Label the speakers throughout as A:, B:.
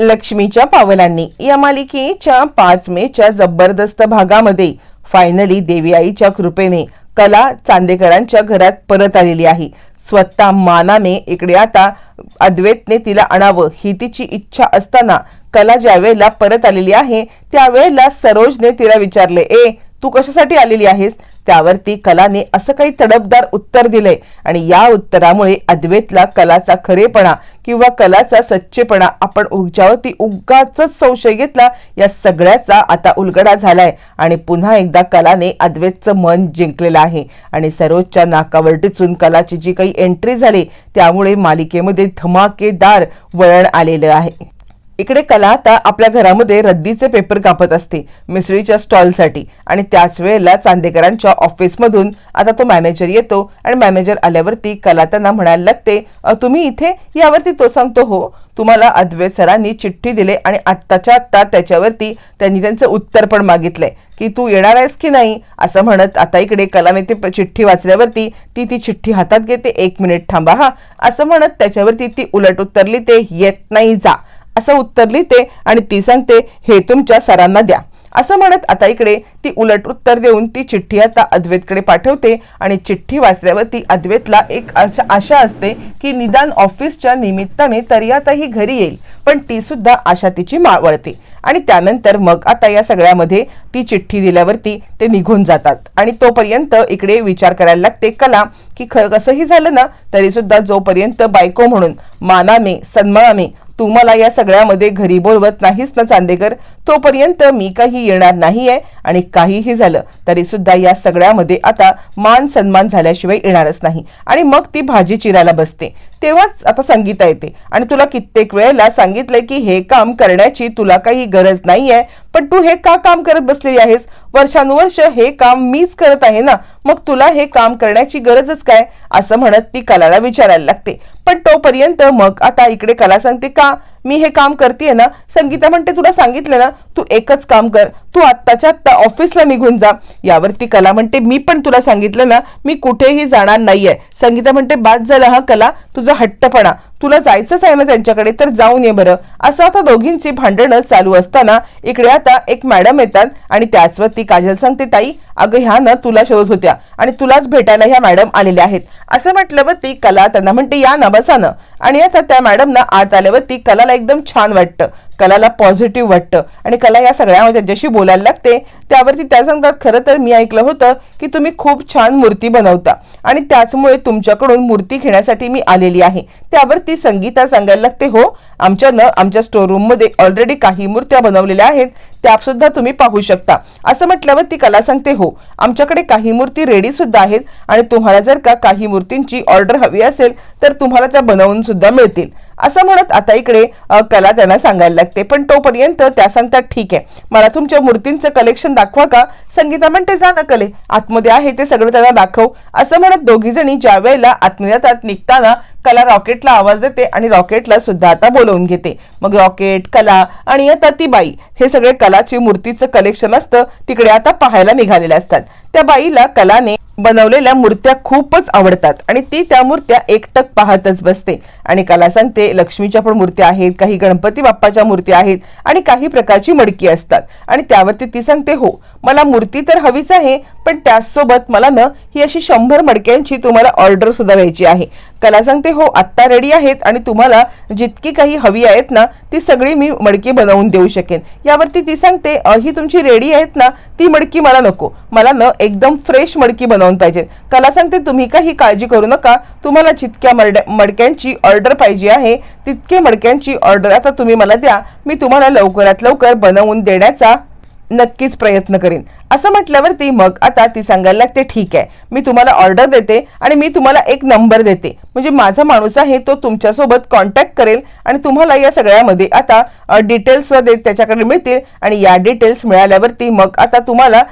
A: लक्ष्मीच्या पावलांनी. या मालिकेच्या पाच मेच्या जबरदस्त भागामध्ये फायनली देवी आईच्या कृपेने कला चांदेकरांच्या घरात परत आलेली आहे. स्वतः मानाने इकडे आता अद्वैतने तिला आणावं ही तिची इच्छा असताना कला ज्या वेळेला परत आलेली आहे त्यावेळेला सरोजने तिला विचारले ए तू कशासाठी आलेली आहेस? त्यावरती कलाने असं काही तडपदार उत्तर दिलंय. आणि या उत्तरामुळे अद्वैतला कलाचा खरेपणा किंवा कलाचा सच्चेपणा आपण उच्यावरती उगाच संशय घेतला या सगळ्याचा आता उलगडा झालाय. आणि पुन्हा एकदा कलाने अद्वैतचं मन जिंकलेलं आहे. आणि सरोजच्या नाकावर टिचून कलाची जी काही एंट्री झाली त्यामुळे मालिकेमध्ये धमाकेदार वळण आलेलं आहे. इकडे कला आता आपल्या घरामध्ये रद्दीचे पेपर कापत असते मिसळीच्या स्टॉलसाठी. आणि त्याच वेळेला चांदेकरांच्या ऑफिसमधून आता तो मॅनेजर येतो आणि मॅनेजर आल्यावरती कला त्यांना म्हणायला लागते तुम्ही इथे? यावरती तो सांगतो हो तुम्हाला अद्वैत सरांनी चिठ्ठी दिले आणि आत्ताच्या आत्ता त्याच्यावरती त्यांनी त्यांचं उत्तर पण मागितलंय की तू येणार आहेस की नाही? असं म्हणत आता इकडे कलाने ते चिठ्ठी वाचल्यावरती ती ती चिठ्ठी हातात घेते एक मिनिट थांबा हा. असं म्हणत त्याच्यावरती ती उलट उत्तरली ते येत नाही जा. असं उत्तर लिहिते आणि ती सांगते हे तुमच्या सरांना द्या. असं म्हणत आता इकडे ती उलट उत्तर देऊन ती चिठ्ठी आता अद्वैतकडे पाठवते आणि चिठ्ठी वाचल्यावर ती अद्वैतला एक आशा असते की निदान ऑफिसच्या निमित्ताने तरी आता ही घरी येईल पण ती सुद्धा आशा तिची मावळते. आणि त्यानंतर मग आता या सगळ्यामध्ये ती चिठ्ठी दिल्यावरती ते निघून जातात आणि तोपर्यंत इकडे विचार करायला लागते कला की खरं कसंही झालं ना तरी सुद्धा जोपर्यंत बायको म्हणून मानाने सन्मानाने तुम्हाला या सगळ्यामध्ये घरी बोलवत नाहीस ना चांदेकर तोपर्यंत मी काही येणार नाहीये आणि काहीही झालं तरी सुद्धा या सगळ्यामध्ये आता मान सन्मान झाल्याशिवाय येणारच नाही. आणि मग ती भाजी चिरायला बसते. तेव्हाच आता संगीता येते. आणि तुला कित्येक वेळेला सांगितलंय की हे काम करण्याची तुला काही गरज नाहीये पण तू हे का काम करत बसलेली आहेस? वर्षानुवर्ष हे काम मीच करत आहे ना? मग तुला हे काम करण्याची गरजच काय? असं म्हणत ती कलाला विचारायला लागते. पण तोपर्यंत मग आता इकडे कला सांगते का? मी हे काम करते ना संगीता म्हणते तुला सांगितलं ना तू एकच काम कर. तू आत्ताच्या आत्ता ऑफिसला निघून जा. यावरती कला म्हणते मी पण तुला सांगितलं ना मी कुठेही जाणार नाहीये. संगीता म्हणते बाद झाला हा कला तुझा हट्टपणा. तुला जायचंच आहे ना त्यांच्याकडे तर जाऊन ये बरं. असं आता दोघींची भांडणं चालू असताना इकडे आता एक मॅडम येतात आणि त्याचवर ती काजल सांगते ताई अगं ह्या ना तुला शोधत होत्या आणि तुलाच भेटायला ह्या मॅडम आलेल्या आहेत. असं म्हटल्यावरती कला त्यांना म्हणते या ना बसा ना. आणि आता त्या मॅडम ना आत आल्यावरती कलाला एकदम छान वाटतं. कलाला पॉझिटिव्ह वाटतं. आणि कला या सगळ्यामध्ये ज्याशी बोलायला लागते त्यावरती त्या सांगतात खरं तर मी ऐकलं होतं की तुम्ही खूप छान मूर्ती बनवता आणि त्याचमुळे तुमच्याकडून मूर्ती घेण्यासाठी मी आलेली आहे. त्यावरती संगीता सांगायला लागते हो आमच्या न आमच्या स्टोरूममध्ये ऑलरेडी काही मूर्त्या बनवलेल्या आहेत. त्यासुद्धा तुम्ही पाहू शकता. असं म्हटल्यावर ती कला सांगते हो आमच्याकडे काही मूर्ती रेडी सुद्धा आहेत आणि तुम्हाला जर का काही मूर्तींची ऑर्डर हवी असेल तर तुम्हाला त्या बनवून सुद्धा मिळतील. असं म्हणत आता इकडे कला त्यांना सांगायला लागते. पण तोपर्यंत त्या सांगतात ठीक आहे. मला तुमच्या मूर्तींचं कलेक्शन दाखवा का? संगीता म्हणते जा ना कले. आतमध्ये आहे ते सगळं त्यांना दाखव. असं म्हणत दोघी जणी ज्या वेळेला आतमध्ये निघताना कला रॉकेटला आवाज देते आणि रॉकेटला सुद्धा आता बोलवून घेते. मग रॉकेट कला आणि आता ती हे सगळे कलाची मूर्तीचं कलेक्शन असतं तिकडे आता पाहायला निघालेले असतात. त्या बाईला कलाने बनवलेल्या मूर्त्या खूपच आवडतात आणि ती त्या मूर्त्या एकटक पाहतच बसते. आणि कला सांगते लक्ष्मीच्या पण मूर्त्या आहेत काही गणपती बाप्पाच्या मूर्त्या आहेत आणि काही प्रकारची मडकी असतात. आणि त्यावरती ती सांगते हो मला मूर्ती तर हवीच आहे पण त्याचसोबत मला ना ही अशी शंभर मडक्यांची तुम्हाला ऑर्डर सुद्धा द्यायची आहे. कला सांगते हो आत्ता रेडी आहेत आणि तुम्हाला जितकी काही हवी आहेत ना ती सगळी मी मडकी बनवून देऊ शकेन. यावरती ती सांगते ही तुमची रेडी आहेत ना ती मडकी मला नको. मला न एकदम फ्रेश मडकी बनवून पाहिजे कला सांगते तुम्ही काही काळजी करू नका? तुम्हाला जितक्या मरड्या मडक्यांची ऑर्डर पाहिजे आहे तितके मडक्यांची ऑर्डर आता तुम्ही मला द्या. मी तुम्हाला लवकरात लवकर बनवून देण्याचा नक्कीच प्रयत्न करीन. असं म्हटल्यावरती मग आता ती सांगायला लागते ठीक आहे मी तुम्हाला ऑर्डर देते आणि मी तुम्हाला एक नंबर देते. म्हणजे माझा माणूस आहे तो तुमच्यासोबत कॉन्टॅक्ट करेल आणि तुम्हाला या सगळ्यामध्ये आता डिटेल्स त्याच्याकडे मिळतील आणि या डिटेल्स मिळाल्यावरती मग आता तुम्हाला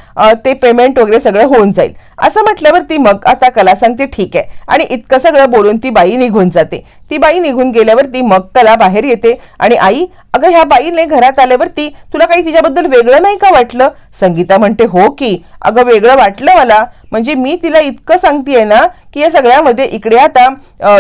A: ते पेमेंट वगैरे सगळं होऊन जाईल. असं म्हटल्यावरती मग आता कला सांगते ठीक आहे. आणि इतकं सगळं बोलून ती बाई निघून जाते. ती बाई निघून गेल्यावरती मग कला बाहेर येते आणि आई अगं ह्या बाईने घरात आल्यावरती तुला काही तिच्याबद्दल वेगळं नाही का वाटलं? संगीता म्हणते हो, हो की? अगं वेगळं वाटलं मला. म्हणजे मी तिला इतकं सांगतेय ना की या सगळ्यामध्ये इकडे आता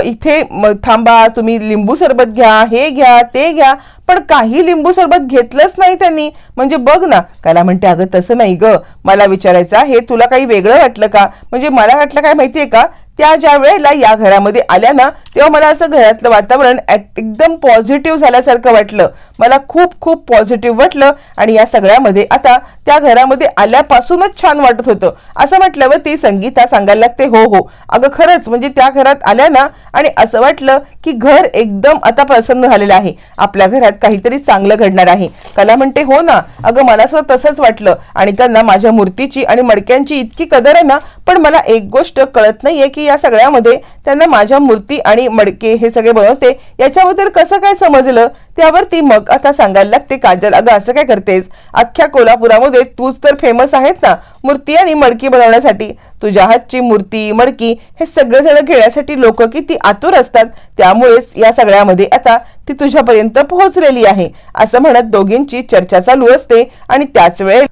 A: इथे थांबा तुम्ही लिंबू सरबत घ्या हे घ्या ते घ्या पण काही लिंबू सरबत घेतलंच नाही त्यांनी. म्हणजे बघ ना काला म्हणते अगं तसं नाही ग. मला विचारायचं आहे तुला काही वेगळं वाटलं का? म्हणजे मला वाटलं काय माहितीये का त्या ज्या वेळेला या घरामध्ये आल्या ना तेव्हा मला असं घरातलं वातावरण एकदम पॉझिटिव्ह झाल्यासारखं वाटलं. मला खूप खूप पॉझिटिव्ह वाटलं आणि या सगळ्यामध्ये आता त्या घरामध्ये आल्यापासूनच छान वाटत होतं. असं म्हटल्यावर ती संगीता सांगायला लागते हो हो. अगं खरंच म्हणजे त्या घरात आल्या ना आणि असं वाटलं की घर एकदम आता प्रसन्न झालेलं आहे. आपल्या घरात काहीतरी चांगलं घडणार आहे. कला म्हणते हो ना. अगं मला सुद्धा तसंच वाटलं आणि त्यांना माझ्या मूर्तीची आणि मडक्यांची इतकी कदर आहे ना पण मला एक गोष्ट कळत नाहीये की या सगळ्यामध्ये त्यांना माझ्या मूर्ती आणि मडके हे सगळे बनवते. याच्याबद्दल कसं काय समजलं? त्यावर ती मग आता सांगायला लागते काजल. अगं असं काय करतेस? अख्ख्या कोल्हापुरामध्ये तूच तर फेमस आहेत ना? मूर्ती आणि मडकी बनवण्यासाठी. तुझ्या हातची मूर्ती मडकी हे सगळे जण घेण्यासाठी लोक किती आतुर असतात. त्यामुळेच या सगळ्यामध्ये आता ती तुझ्यापर्यंत पोहोचलेली आहे. असं म्हणत दोघींची चर्चा चालू असते आणि त्याच वेळेस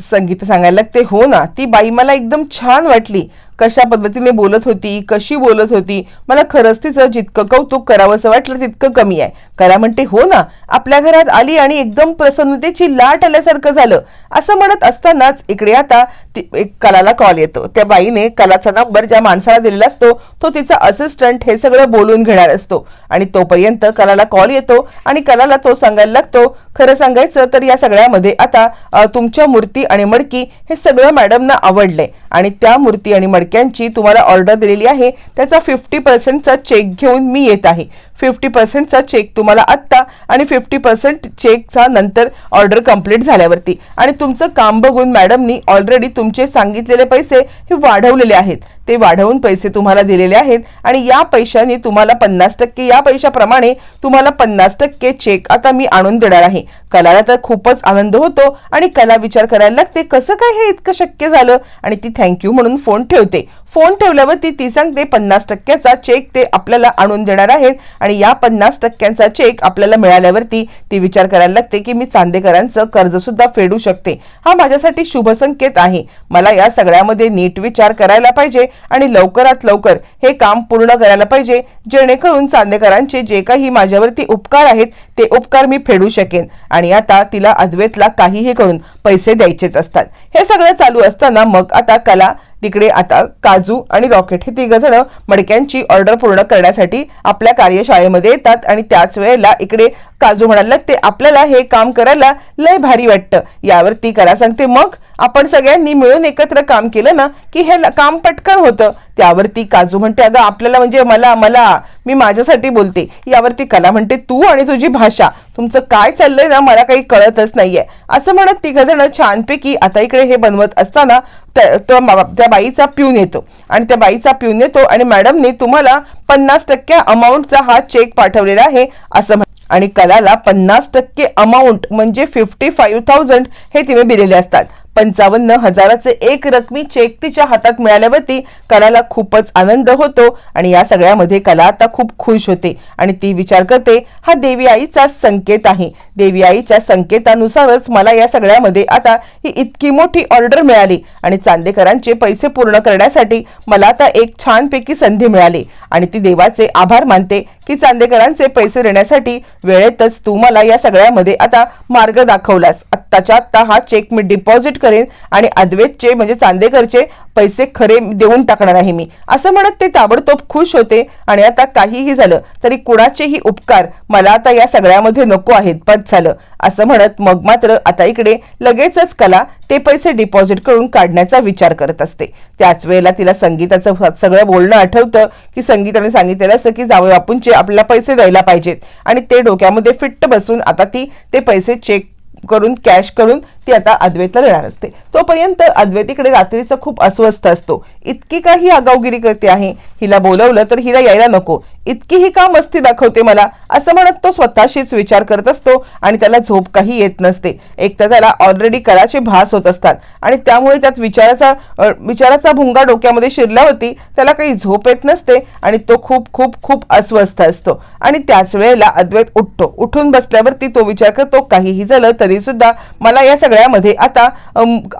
A: संगीत सांगायला लागते हो ना ती बाई मला एकदम छान वाटली. कशा पद्धतीने बोलत होती कशी बोलत होती मला खरंच तिचं जितकं कौतुक करावंसं वाटलं तितकं कमी आहे. कला म्हणते हो ना आपल्या घरात आली आणि एकदम प्रसन्नतेची लाट आल्यासारखं झालं. असं म्हणत असतानाच इकडे आता ती- एक कलाला कॉल येतो. त्या बाईने कलाचा नंबर ज्या माणसाला दिलेला असतो तो तिचा असिस्टंट हे सगळं बोलून घेणार असतो. आणि तोपर्यंत कलाला कॉल येतो आणि कलाला तो सांगायला लागतो खरं सांगायचं तर या सगळ्यामध्ये आता तुमच्या मूर्ती आणि मडकी हे सगळं मॅडमना आवडलंय. आणि त्या मूर्ती आणि मडकी मडक्यांची तुम्हाला ऑर्डर दिलेली आहे. त्याचा फिफ्टी पर्सेंटचा चेक घेऊन मी येत आहे. फिफ्टी पर्सेंटचा चेक तुम्हाला आत्ता आणि फिफ्टी पर्सेंट चेकचा नंतर ऑर्डर कंप्लीट झाल्यावरती. आणि तुमचं काम बघून मॅडमनी ऑलरेडी तुमचे सांगितलेले पैसे हे वाढवलेले आहेत. ते वाढवून पैसे तुम्हाला दिलेले आहेत. आणि या पैशाने तुम्हाला पन्नास टक्के या पैशाप्रमाणे तुम्हाला पन्नास टक्के चेक आता मी आणून देणार आहे. कलाला तर खूपच आनंद होतो आणि कला विचार करायला लागते. कसं काय हे इतकं शक्य झालं? आणि ती थँक्यू म्हणून फोन ठेवते. फोन ठेवल्यावर ती ती सांगते पन्नास टक्क्याचा चेक ते आपल्याला आणून देणार आहेत आणि या पन्नास टक्क्यांचा चेक आपल्याला मिळाल्यावरती ती विचार करायला लागते की मी चांदेकरांचं कर्ज सुद्धा फेडू शकते. हा माझ्यासाठी शुभ संकेत आहे. मला या सगळ्यामध्ये नीट विचार करायला पाहिजे आणि लवकरात लवकर हे काम पूर्ण करायला पाहिजे जेणेकरून चांदेकरांचे जे काही माझ्यावरती उपकार आहेत ते उपकार मी फेडू शकेन. आणि आता तिला अद्वैतला काहीही करून पैसे द्यायचेच असतात. हे सगळं चालू असताना मग आता कला तिकडे आता काजू आणि रॉकेट हे तिघ जण मडक्यांची ऑर्डर पूर्ण करण्यासाठी आपल्या कार्यशाळेमध्ये येतात आणि त्याच वेळेला इकडे काजू म्हणायला ते आपल्याला हे काम करायला लय भारी वाटतं. यावर ती कला सांगते मग आपण सगळ्यांनी मिळून एकत्र काम केलं ना की हे काम पटकन होतं. त्यावरती काजू म्हणते अगं आपल्याला म्हणजे मला मला मी माझ्यासाठी बोलते. यावरती कला म्हणते तू आणि तुझी भाषा. तुमचं काय चाललंय ना मला काही कळतच नाहीये. असं म्हणत तिघ जण छानपैकी आता इकडे हे बनवत असताना त्या तो त्या बाईचा पिऊन येतो. आणि त्या बाईचा पिऊन येतो आणि मॅडमने तुम्हाला पन्नास टक्के अमाऊंटचा हा चेक पाठवलेला आहे असं म्हण- आणि कलाला पन्नास टक्के अमाऊंट म्हणजे फिफ्टी फाईव्ह थाउजंड हे तिने दिलेले असतात. पंचावन्न हजाराचे एक रकमी चेक तिच्या हातात मिळाल्यावरती कलाला खूपच आनंद होतो आणि या सगळ्यामध्ये कला आता खूप खुश होते. आणि ती विचार करते हा देवी आईचा संकेत आहे. देवी आईच्या संकेतानुसारच मला या सगळ्यामध्ये आता ही इतकी मोठी ऑर्डर मिळाली आणि चांदेकरांचे पैसे पूर्ण करण्यासाठी मला आता एक छानपैकी संधी मिळाली. आणि ती देवाचे आभार मानते की चांदेकरांचे पैसे देण्यासाठी वेळेतच तू मला या सगळ्यामध्ये आता मार्ग दाखवलास. आत्ताच्या आत्ता हा चेक मी डिपॉझिट करेन आणि अद्वैतचे म्हणजे चांदेकरचे पैसे खरे देऊन टाकणार आहे मी. असं म्हणत ते ताबडतोब खुश होते आणि आता काहीही झालं तरी कुणाचेही उपकार मला आता या सगळ्यामध्ये नको आहेत पद झालं. असं म्हणत मग मात्र आता इकडे लगेचच कला ते पैसे डिपॉझिट करून काढण्याचा विचार करत असते. त्याच वेळेला तिला संगीताचं सगळं बोलणं आठवतं की संगीताने सांगितलेलं असतं की जावे बापूंचे आपल्याला पैसे द्यायला पाहिजेत. आणि ते डोक्यामध्ये फिट्ट बसून आता ती ते पैसे चेक करून कॅश करून ती आता अद्वैतला देणार असते. तोपर्यंत अद्वैतीकडे रात्रीचा खूप अस्वस्थ असतो. इतकी काही आगावगिरी करते आहे? हिला बोलवलं तर हिला यायला नको. इतकी ही का मस्ती दाखवते मला? असं म्हणत तो स्वतःशीच विचार करत असतो आणि त्याला झोप काही येत नसते. एक तर त्याला ऑलरेडी कराचे भास होत असतात आणि त्यामुळे त्यात विचाराचा विचाराचा भुंगा डोक्यामध्ये शिरला होती. त्याला काही झोप येत नसते आणि तो खूप खूप खूप अस्वस्थ असतो. आणि त्याच वेळेला अद्वैत उठतो. उठून बसल्यावरती तो विचार करतो काहीही झालं तरी सुद्धा मला या सगळ्या सगळ्यामध्ये आता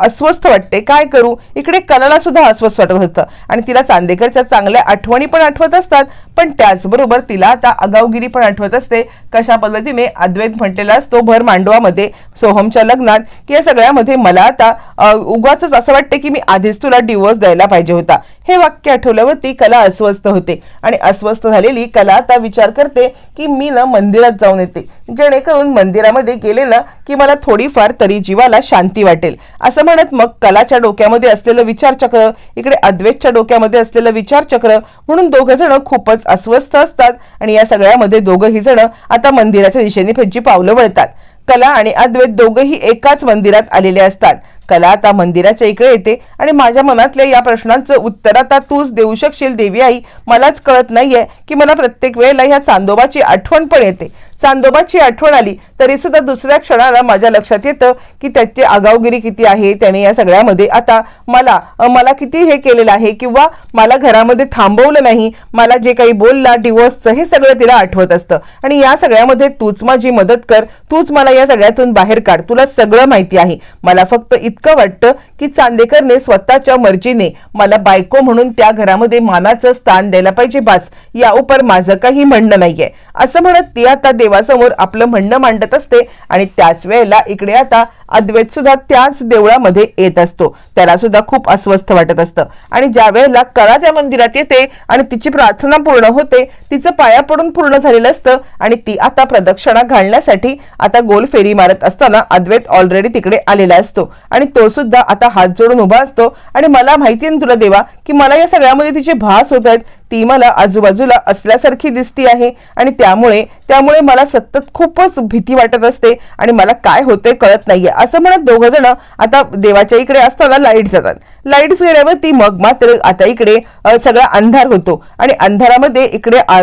A: अस्वस्थ वाटते. काय करू? इकडे कलाला सुद्धा अस्वस्थ वाटत होतं. आणि तिला चांदेकरच्या चांगल्या आठवणी पण आठवत असतात. पण त्याचबरोबर तिला आता अगावगिरी पण आठवत असते. कशा पद्धतीने अद्वैत म्हटलेला असतो भर मांडवामध्ये सोहमच्या लग्नात की या सगळ्यामध्ये मला आता उगाच असं वाटते की मी आधीच तुला डिवोर्स द्यायला पाहिजे होता. हे वाक्य आठवल्यावरती कला अस्वस्थ होते. आणि अस्वस्थ झालेली कला आता विचार करते की मी ना मंदिरात जाऊन येते. जेणेकरून मंदिरामध्ये गेले ना की मला थोडीफार तरी जीवाला शांती वाटेल. असं म्हणत मग कलाच्या डोक्यामध्ये असलेलं विचारचक्र इकडे अद्वैतच्या डोक्यामध्ये असलेलं विचारचक्र म्हणून दोघं जण खूपच अस्वस्थ असतात आणि या सगळ्यामध्ये दोघही जण आता मंदिराच्या दिशेने फेजी पावलं वळतात. कला आणि अद्वैत दोघंही एकाच मंदिरात आलेले असतात. कला आता मंदिराच्या इकडे येते आणि माझ्या मनातल्या या प्रश्नांचं उत्तर आता तूच देऊ शकशील देवी आई. मलाच कळत नाहीये की मला प्रत्येक वेळेला ह्या चांदोबाची आठवण पण येते. चांदोबाची आठवण आली तरी सुद्धा दुसऱ्या क्षणाला माझ्या लक्षात येतं की त्याची आगावगिरी किती आहे त्याने या सगळ्यामध्ये आता मला मला किती हे केलेलं आहे किंवा मला घरामध्ये थांबवलं नाही मला जे काही बोलला डिवोर्सचं हे सगळं तिला आठवत असतं. आणि या सगळ्यामध्ये तूच माझी मदत कर तूच मला या सगळ्यातून बाहेर काढ तुला सगळं माहिती आहे. मला फक्त इतकं वाटतं की चांदेकरने स्वतःच्या मर्जीने मला बायको म्हणून त्या घरामध्ये मानाचं स्थान द्यायला पाहिजे बास. या उपर माझं काही म्हणणं नाहीये. असं म्हणत ती आता देवासमोर आपलं म्हणणं मांडत असते आणि त्याच वेळेला इकडे आता अद्वैत सुद्धा त्याच देवळामध्ये येत असतो. त्याला सुद्धा खूप अस्वस्थ वाटत असतं. आणि ज्या वेळेला कळा त्या मंदिरात येते आणि तिची प्रार्थना पूर्ण होते तिचं पाया पडून पूर्ण झालेलं असतं आणि ती आता प्रदक्षिणा घालण्यासाठी आता गोल फेरी मारत असताना अद्वैत ऑलरेडी तिकडे आलेला असतो. आणि तो सुद्धा आता हात जोडून उभा असतो. आणि मला माहिती आहे ना तुला देवा की मला या सगळ्यामध्ये तिचे भास होत आहेत. ती मला आजूबाजूला असल्यासारखी दिसती आहे. आणि त्यामुळे त्यामुळे मला सतत खूपच भीती वाटत असते. आणि मला काय होते कळत नाहीये. असं म्हणत दोघ जण आता देवाच्या इकडे असताना लाइट जातात. लाईट्स गेल्यावर ती मग मात्र आता इकडे सगळा अंधार होतो. आणि अंधारामध्ये इकडे आ-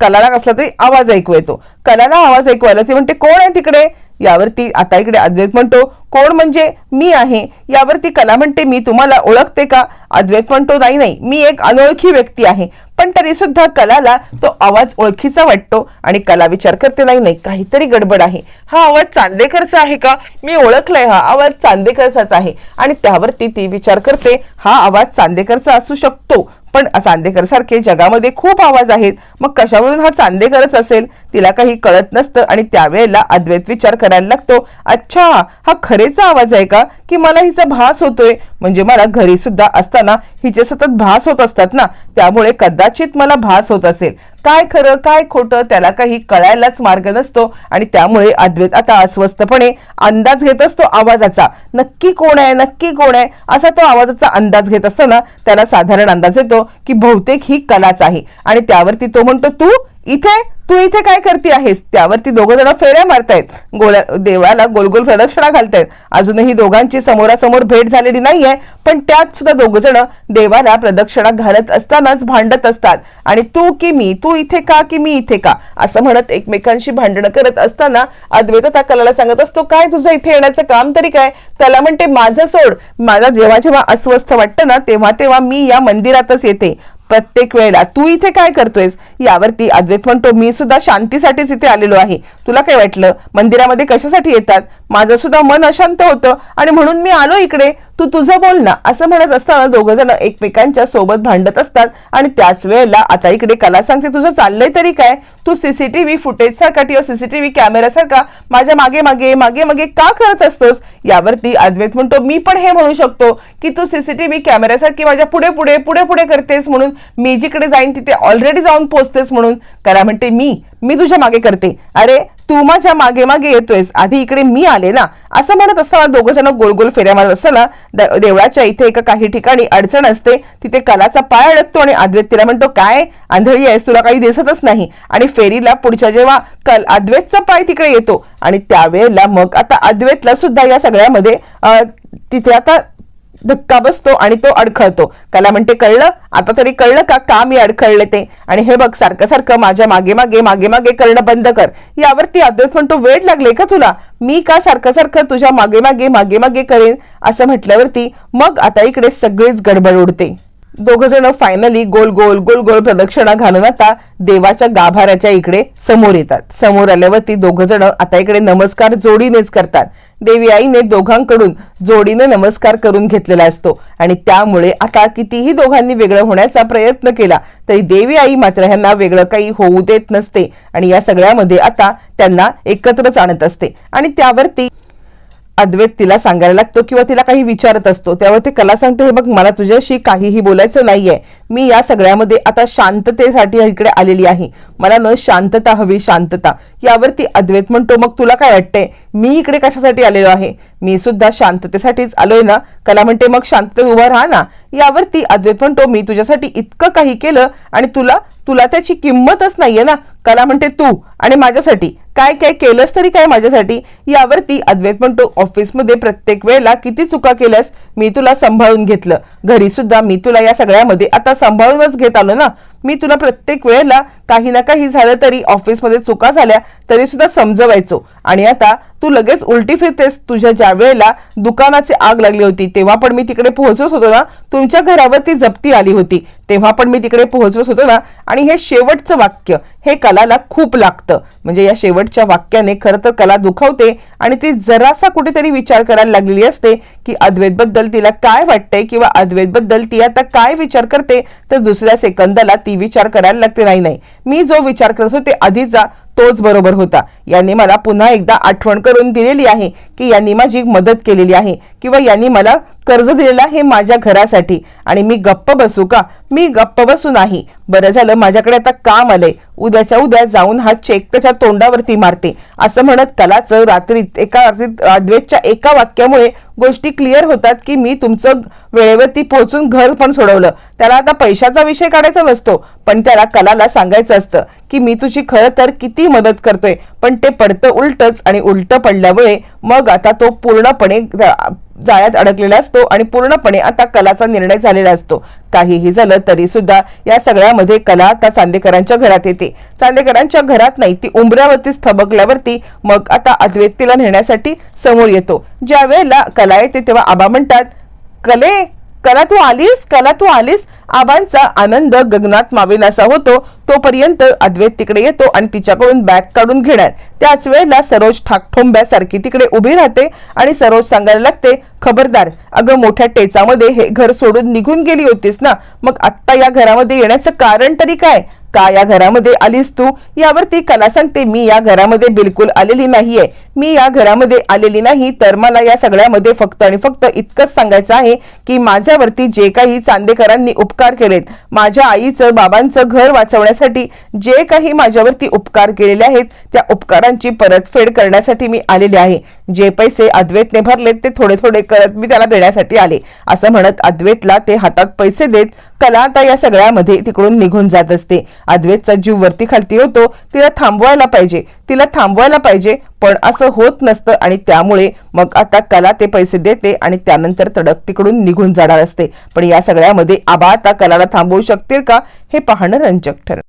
A: कलाला कसला तरी आवाज ऐकू येतो. कलाला आवाज ऐकू आला ती म्हणते कोण आहे तिकडे? यावरती आता इकडे अद्वैत म्हणतो कोण म्हणजे मी आहे? यावरती कला म्हणते मी तुम्हाला ओळखते का? अद्वैत म्हणतो नाही नाही मी एक अनोळखी व्यक्ती आहे. पण तरी सुद्धा कलाला तो आवाज ओळखीचा वाटतो आणि कला विचार करते नाही नाही काहीतरी गडबड आहे. हा आवाज चांदेकरचा आहे का? मी ओळखलाय हा आवाज चांदेकरचाच आहे. आणि त्यावरती ती विचार करते हा आवाज चांदेकरचा असू शकतो. पण चांदेकर सारखे जगामध्ये खूप आवाज आहेत. मग कशावरून हा चांदेकरच असेल? तिला काही कळत नसतं आणि त्यावेळेला अद्वैत विचार करायला लागतो अच्छा हा खरेचा आवाज आहे का? की मला हिचा भास होतोय? म्हणजे मला घरी सुद्धा असताना हिचे सतत भास होत असतात ना? त्यामुळे कदाचित मला भास होत असेल. काय खरं काय खोटं त्याला काही कळायलाच मार्ग नसतो आणि त्यामुळे अद्वैत आता अस्वस्थपणे अंदाज घेत असतो आवाजाचा. नक्की कोण आहे नक्की कोण आहे? असा तो आवाजाचा अंदाज घेत असताना त्याला साधारण अंदाज येतो की बहुतेक ही कलाच आहे. आणि त्यावरती तो म्हणतो तू इथे तू इथे काय करते आहेस? त्यावरती दोघं जण फेऱ्या मारतायत. गोळ्या देवाला गोलगोल प्रदक्षिणा घालतायत. अजूनही दोघांची समोरासमोर भेट झालेली नाहीये पण त्यात सुद्धा दोघ जण देवाला प्रदक्षिणा घालत असतानाच भांडत असतात. आणि तू की मी? तू इथे का की मी इथे का? असं म्हणत एकमेकांशी भांडणं करत असताना अद्वैत त्या कलाला सांगत असतो काय तुझं इथे येण्याचं काम तरी काय? कला म्हणते माझं सोड. माझा जेव्हा जेव्हा अस्वस्थ वाटतं ना तेव्हा तेव्हा मी या मंदिरातच येते. प्रत्येक वेळेला. तू इथे काय करतोयस? यावरती अद्वैत म्हणतो मी सुद्धा शांतीसाठीच इथे आलेलो आहे. तुला काय वाटलं? मंदिरामध्ये कशासाठी येतात? माझं सुद्धा मन अशांत होतं आणि म्हणून मी आलो इकडे. तू तुझं बोल ना असं म्हणत असताना दोघ जण एकमेकांच्या सोबत भांडत असतात आणि त्याच वेळेला आता इकडे कला सांगते तुझं चाललंय तरी काय? तू सीसीटीव्ही फुटेज सारखा किंवा सीसीटीव्ही कॅमेरा सारखा माझ्या मागे मागे मागे मागे का करत असतोस? यावरती अद्वैत म्हणतो मी पण हे म्हणू शकतो की तू सीसीटीव्ही कॅमेऱ्यासारखी माझ्या पुढे पुढे पुढे पुढे करतेस म्हणून मी जिकडे जाईन तिथे ऑलरेडी जाऊन पोहोचतेस म्हणून. कला म्हणते मी मी तुझ्या मागे करते. अरे तू माझ्या मागे मागे येतोयस. आधी इकडे मी आले ना. असं म्हणत असताना दोघं जण गोल गोल फेऱ्या मारत असताना द- देवळाच्या इथे एका काही ठिकाणी अडचण असते. तिथे कलाचा पाय अडकतो आणि अद्वैत तिला म्हणतो काय? आंधळी आहेस तुला काही दिसतच नाही. आणि फेरीला पुढच्या जेव्हा कल अद्वैतचा पाय तिकडे येतो. आणि त्यावेळेला मग आता अद्वैतला सुद्धा या सगळ्यामध्ये तिथे आता धक्का बसतो आणि तो अडखळतो. कला म्हणते कळलं? आता तरी कळलं का? का मी अडखळले ते? आणि हे बघ सारखं सारखं माझ्या मागे मागे मागे मागे करणं बंद कर. यावरती अद्वैत म्हणतो वेळ लागले का तुला? मी का सारखं सारखं तुझ्या मागे मागे मागे मागे करेन? असं म्हटल्यावरती मग आता इकडे सगळीच गडबड उडते. दोघ जण फायनली गोल गोल गोल गोल प्रदक्षिणा घालून आता देवाच्या गाभाऱ्याच्या इकडे समोर येतात. समोर आल्यावरती दोघ जण आता इकडे नमस्कार जोडीनेच करतात. देवी आईने दोघांकडून जोडीने नमस्कार करून घेतलेला असतो. आणि त्यामुळे आता कितीही दोघांनी वेगळं होण्याचा प्रयत्न केला तरी देवी आई मात्र ह्यांना वेगळं काही होऊ देत नसते. आणि या सगळ्यामध्ये आता त्यांना एकत्रच आणत असते. आणि त्यावरती अद्वैत तिला सांगायला लागतो किंवा तिला काही विचारत असतो. त्यावर ते कला सांगते हे बघ मला तुझ्याशी काहीही बोलायचं नाहीये. मी या सगळ्यामध्ये आता शांततेसाठी इकडे आलेली आहे. मला न शांतता हवी शांतता. यावरती अद्वैत म्हणतो मग तुला काय वाटतंय? मी इकडे कशासाठी आलेलो आहे? मी सुद्धा शांततेसाठीच आलोय ना. कला म्हणते मग शांततेत उभा राहा ना. यावरती अद्वैत म्हणतो मी तुझ्यासाठी इतकं काही केलं आणि तुला तुला त्याची किंमतच नाहीये ना. कला म्हणते तू आणि माझ्यासाठी काय काय केलंस तरी काय माझ्यासाठी? यावरती अद्वैत म्हणतो ऑफिसमध्ये प्रत्येक वेळेला किती चुका केल्यास मी तुला सांभाळून घेतलं. घरी सुद्धा मी तुला या सगळ्यामध्ये आता सांभाळूनच घेत आलो ना. मी तुला प्रत्येक वेळेला काही ना काही झालं तरी ऑफिसमध्ये चुका झाल्या तरी सुद्धा समजवायचो. आणि आता तू लगेच उलटी फिरतेस. तुझ्या ज्या वेळेला दुकानाची आग लागली होती तेव्हा पण मी तिकडे पोहोचत होतो ना तुमच्या घरावर ती जप्ती आली होती. तेव्हा पण मी तिकडे पोहोचलोच होतो ना. आणि हे शेवटचं वाक्य हे कलाला खूप लागतं. म्हणजे या शेवटच्या वाक्याने खरं तर कला दुखवते आणि ती जरासा कुठेतरी विचार करायला लागलेली असते की अद्वैतबद्दल तिला काय वाटतंय किंवा अद्वैतबद्दल ती आता काय विचार करते तर दुसऱ्या सेकंदाला ती विचार करायला लागते नाही नाही. मी जो विचार करत होते आधीचा तोच बरोबर होता. यांनी मला पुन्हा एकदा आठवण करून दिलेली आहे की यांनी माझी मदत केलेली आहे किंवा यांनी मला कर्ज दिलेलं हे माझ्या घरासाठी. आणि मी गप्प बसू का? मी गप्प बसू नाही. बरं झालं माझ्याकडे आता काम आलंय. उद्याच्या उद्या जाऊन हा चेक त्याच्या तोंडावरती मारते. असं म्हणत कलाचं रात्रीत एका रात्रीत अद्वेतच्या एका वाक्यामुळे गोष्टी क्लिअर होतात की मी तुमचं वेळेवरती पोहोचून घर पण सोडवलं. त्याला आता पैशाचा विषय काढायचा नसतो पण त्याला कलाला सांगायचं असतं. की मी तुझी खरं तर किती मदत करतोय. पण ते पडतं उलटच आणि उलट पडल्यामुळे मग आता तो पूर्णपणे जाळ्यात अडकलेला असतो आणि पूर्णपणे आता कलाचा निर्णय झालेला असतो. काहीही झालं तरी सुद्धा या सगळ्यामध्ये कला आता चांदेकरांच्या घरात येते. चांदेकरांच्या घरात नाही ती उंबऱ्यावरतीच थबकल्यावरती मग आता अद्वैत तिला नेण्यासाठी समोर येतो. ज्या वेळेला कला येते तेव्हा आबा म्हणतात कले कला तू आलीस? कला तू आलीस? आबांचा आनंद गगनात मावेनासा होतो तोपर्यंत अद्वैत तिकडे येतो आणि तिच्याकडून बॅग काढून घेणार त्याच वेळेला सरोज ठाकठोंब्यासारखी तिकडे उभी राहते आणि सरोज सांगायला लागते खबरदार अगं मोठ्या टेचामध्ये हे घर सोडून निघून गेली होतीस ना? मग आत्ता या घरामध्ये येण्याचं कारण तरी काय? का या घरामध्ये आलीस तू? यावरती कला सांगते मी. या घरामध्ये बिलकुल आलेली नाहीये. मी या घरामध्ये आलेली नाही तर मला या सगळ्यामध्ये फक्त आणि फक्त इतकंच सांगायचं आहे की माझ्यावरती जे काही चांदेकरांनी उपकार केलेत माझ्या आईचं बाबांचं घर वाचवण्यासाठी जे काही माझ्यावरती उपकार केलेले आहेत त्या उपकारांची परतफेड करण्यासाठी मी आलेले आहे. जे पैसे अद्वैतने भरलेत ते थोडे थोडे करत मी त्याला देण्यासाठी आले. असं म्हणत अद्वैतला ते हातात पैसे देत कला आता या सगळ्यामध्ये तिकडून निघून जात असते. अद्वैतचा जीव वरती खालती होतो तिला थांबवायला पाहिजे. तिला थांबवायला पाहिजे पण असं होत नसतं आणि त्यामुळे मग आता कला ते पैसे देते आणि त्यानंतर तडक तिकडून निघून जाणार असते. पण या सगळ्यामध्ये आबा आता कलाला थांबवू शकतील का हे पाहणं रंजक ठरलं.